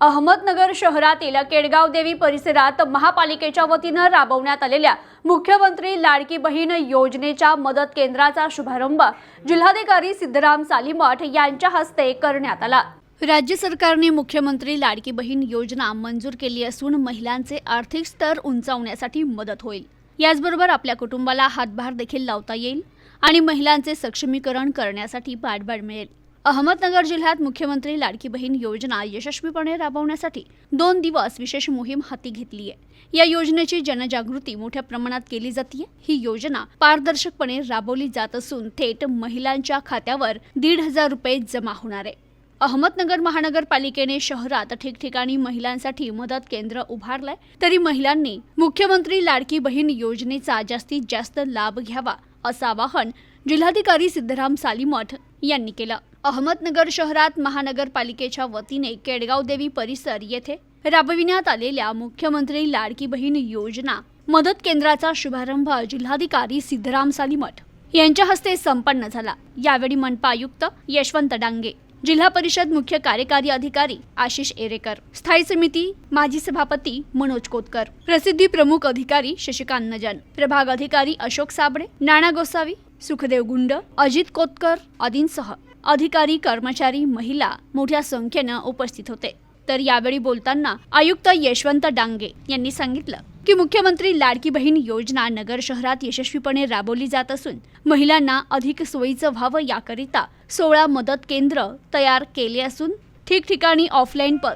अहमदनगर शहरातील केडगाव देवी परिसरात महापालिकेच्या वतीनं राबवण्यात आलेल्या मुख्यमंत्री लाडकी बहीण योजनेच्या मदत केंद्राचा शुभारंभ जिल्हाधिकारी सिद्धराम सालीमठ यांच्या हस्ते करण्यात आला. राज्य सरकारने मुख्यमंत्री लाडकी बहीण योजना मंजूर केली असून महिलांचे आर्थिक स्तर उंचावण्यासाठी मदत होईल. याचबरोबर आपल्या कुटुंबाला हातभार देखील लावता येईल आणि महिलांचे सक्षमीकरण करण्यासाठी पाठबळ मिळेल. अहमदनगर जिल्ह्यात मुख्यमंत्री लाडकी बहीण योजना यशस्वीपणे राबवण्यासाठी दोन दिवस विशेष मोहीम हाती घेतली आहे. या योजनेची जनजागृती मोठ्या प्रमाणात केली जाते ही योजना पारदर्शकपणे राबवली जात असून थेट महिलांच्या खात्यावर दीड हजार रुपये जमा होणार आहे. अहमदनगर महानगरपालिकेने शहरात ठिकठिकाणी महिलांसाठी मदत केंद्र उभारलंय. तरी महिलांनी मुख्यमंत्री लाडकी बहीण योजनेचा जास्तीत जास्त लाभ घ्यावा असं आवाहन जिल्हाधिकारी सिद्धराम सालीमठ यांनी केलं. अहमदनगर शहरात महानगरपालिकेच्या वतीने केडगाव देवी परिसर येथे राबविण्यात आलेल्या मुख्यमंत्री लाडकी बहीण योजना मदत केंद्राचा शुभारंभ जिल्हाधिकारी सिद्धराम सालीमठ यांच्या हस्ते संपन्न झाला. यावेळी मनपा आयुक्त यशवंत डांगे जिल्हा परिषद मुख्य कार्यकारी अधिकारी आशिष एरेकर स्थायी समिती माजी सभापती मनोज कोतकर प्रसिद्धी प्रमुख अधिकारी शशिकांत नजन प्रभाग अधिकारी अशोक साबळे नाना गोसावी सुखदेव गुंड अजित कोतकर आदींसह अधिकारी कर्मचारी महिला मोठ्या संख्येनं उपस्थित होते. तर यावेळी बोलताना आयुक्त यशवंत डांगे यांनी सांगितलं की मुख्यमंत्री लाडकी बहीण योजना नगर शहरात यशस्वीपणे राबवली जात असून महिलांना अधिक सोयीचं व्हावं याकरिता सोळा मदत केंद्र तयार केले असून ठिकठिकाणी ऑफलाईन प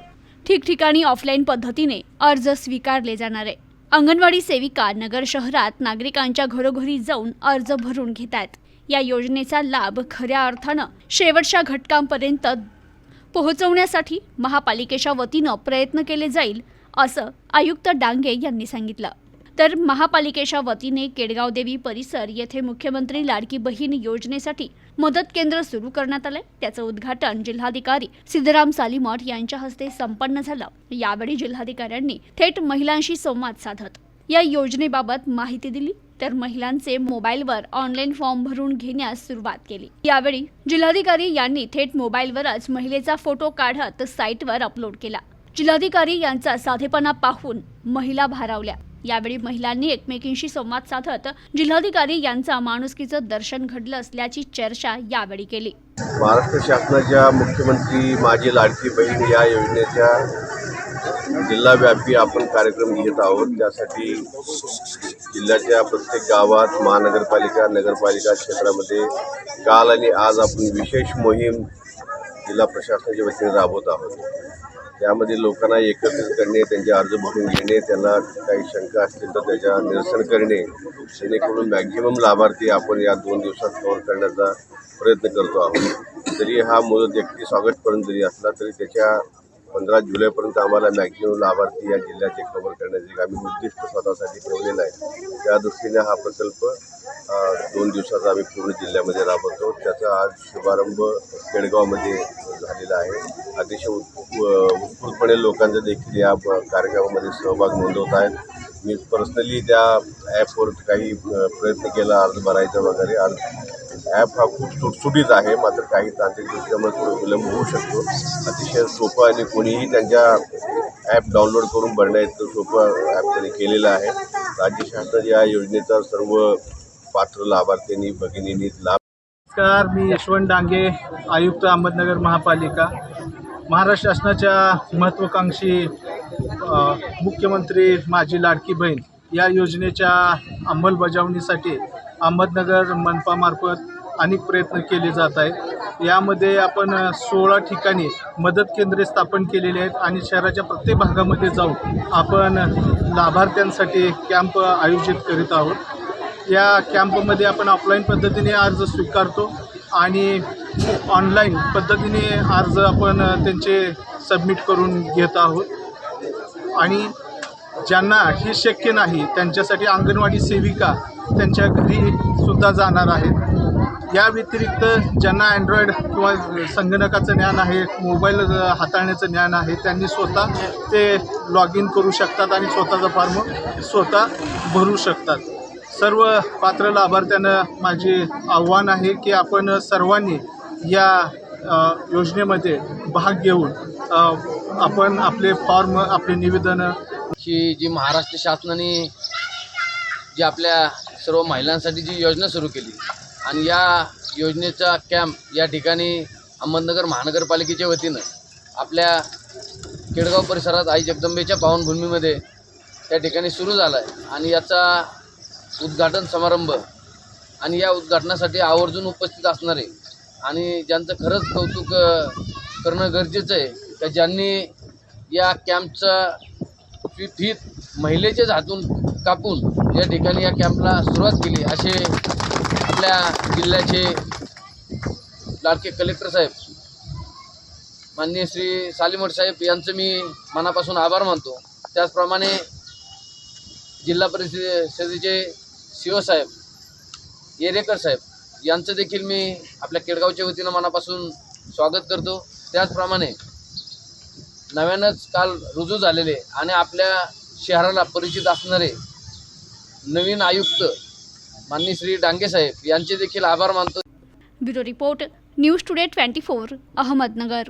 ठिकठिकाणी ऑफलाईन पद्धतीने अर्ज स्वीकारले जाणार आहे. अंगणवाडी सेविका नगर शहरात नागरिकांच्या घरोघरी जाऊन अर्ज भरून घेत आहेत या योजनेचा लाभ खऱ्या अर्थानं शेवटच्या घटकांपर्यंत पोहोचवण्यासाठी महापालिकेच्या वतीनं प्रयत्न केले जाईल असं आयुक्त डांगे यांनी सांगितलं. तर महापालिकेच्या वतीने केडगाव देवी परिसर येथे मुख्यमंत्री लाडकी बहीण योजनेसाठी मदत केंद्र सुरू करण्यात आलंय. त्याचं उद्घाटन जिल्हाधिकारी सिद्धराम सालीमठ यांच्या हस्ते संपन्न झालं. यावेळी जिल्हाधिकाऱ्यांनी थेट महिलांशी संवाद साधत या योजनेबाबत माहिती दिली. तर महिलांचे मोबाईलवर ऑनलाईन फॉर्म भरून घेण्यास सुरुवात केली. यावेळी जिल्हाधिकारी यांनी थेट मोबाईलवरच महिलेचा फोटो काढत साईटवर अपलोड केला. जिल्हाधिकारी यांचा साधेपणा पाहून महिला भारावल्या. यावेळी महिलांनी एकमेकींशी संवाद साधत जिल्हाधिकारी यांचा माणुसकीचं दर्शन घडलं असल्याची चर्चा यावेळी केली. महाराष्ट्र शासनाच्या मुख्यमंत्री माझी लाडकी बहीण या योजनेच्या जिल्हाव्यापी आपण कार्यक्रम घेत आहोत. त्यासाठी जिल्ह्याच्या प्रत्येक गावात महानगरपालिका नगरपालिका क्षेत्रामध्ये काल आणि आज आपण विशेष मोहीम जिल्हा प्रशासनाच्या वतीने राबवत आहोत. त्यामध्ये लोकांना एकत्रित करणे त्यांचे अर्ज भरून घेणे त्यांना काही शंका असतील तर त्याच्या निरसन करणे जेणेकरून मॅक्झिमम लाभार्थी आपण या दोन दिवसात कव्हर करण्याचा प्रयत्न करतो आहोत. जरी हा मुदत एकतीस ऑगस्टपर्यंत जरी असला तरी त्याच्या पंधरा जुलैपर्यंत आम्हाला मॅक्झिमम लाभार्थी या जिल्ह्याचे कव्हर करण्याचे एक आम्ही उद्दिष्ट स्वतःसाठी ठेवलेलं आहे त्या दृष्टीने हा प्रकल्प दोन दिवसाचा आम्ही पूर्ण जिल्ह्यामध्ये राबवतो. त्याचा आज शुभारंभ केडगावमध्ये झालेला आहे. अतिशय उत्स्फू- उत्स्फूर्तपणे लोकांचा देखील या कार्यक्रमामध्ये सहभाग नोंदवत आहेत. मी पर्सनली त्या ॲपवर काही प्रयत्न केला अर्ज भरायचा वगैरे. अर्ज ॲप हा खूप सुटसुटीत आहे. मात्र काही तांत्रिक दृष्ट्यामुळे थोडं विलंब होऊ शकतो. अतिशय सोपं आणि कोणीही त्यांच्या ॲप डाउनलोड करून भरण्याचं सोपं ॲप त्यांनी केलेलं आहे. राज्य शासनाच्या या योजनेचा सर्व पात्र लाभार्थ्यांनी भगिनींनी लाभ नमस्कार मी यशवंत डांगे आयुक्त अहमदनगर महापालिका. महाराष्ट्र शासनाच्या महत्त्वाकांक्षी मुख्यमंत्री माझी लाडकी बहीण या योजनेच्या अंमलबजावणीसाठी अहमदनगर मनपामार्फत अनेक प्रयत्न केले जात आहेत. यामध्ये आपण सोळा ठिकाणी मदत केंद्रे स्थापन केलेली आहेत आणि शहराच्या प्रत्येक भागामध्ये जाऊन आपण लाभार्थ्यांसाठी कॅम्प आयोजित करीत आहोत. या कॅम्पमध्ये आपण ऑफलाईन पद्धतीने अर्ज स्वीकारतो आणि ऑनलाईन पद्धतीने अर्ज आपण त्यांचे सबमिट करून घेत आहोत. आणि ज्यांना हे शक्य नाही त्यांच्यासाठी अंगणवाडी सेविका त्यांच्या घरी सुद्धा जाणार आहेत. या व्यतिरिक्त ज्यांना अँड्रॉईड किंवा संगणकाचं ज्ञान आहे मोबाईल हाताळण्याचं ज्ञान आहे त्यांनी स्वतः ते लॉग इन करू शकतात आणि स्वतःचा फॉर्म स्वतः भरू शकतात. सर्व पात्र लाभार्थ्यांना माझे आव्हान आहे की आपण सर्वांनी या योजनेमध्ये भाग घेऊन आपण आपले फॉर्म आपले निवेदन की जी महाराष्ट्र शासनाने जी आपल्या सर्व महिलांसाठी जी योजना सुरू केली आणि या योजनेचा कॅम्प या ठिकाणी अहमदनगर महानगरपालिकेच्या वतीनं आपल्या केडगाव परिसरात आई जगदंबेच्या पावनभूमीमध्ये त्या ठिकाणी सुरू झाला आहे आणि याचा उद्घाटन समारंभ आणि या उद्घाटनासाठी आवर्जून उपस्थित असणारे आणि ज्यांचं खरंच कौतुक करणं गरजेचं आहे का ज्यांनी या कॅम्पचा फी फीत महिलेच्याच हातून कापून या ठिकाणी या कॅम्पला सुरुवात केली. असे आपल्या जिल्ह्याचे लाडके कलेक्टर साहेब माननीय श्री सालीमठ साहेब यांचं मी मनापासून आभार मानतो. त्याचप्रमाणे जिल्हा परिषदेचे सी ओ साहेब येरेकर साहेब यांचं देखील मी आपल्या केडगावच्या वतीनं मनापासून स्वागत करतो. त्याचप्रमाणे नव्यानंच काल रुजू झालेले आणि आपल्या शहराला परिचित असणारे नवीन आयुक्त माननीय श्री डांगे साहेब यांचे देखील आभार मानतो. Bureau report news today twenty four Ahmednagar.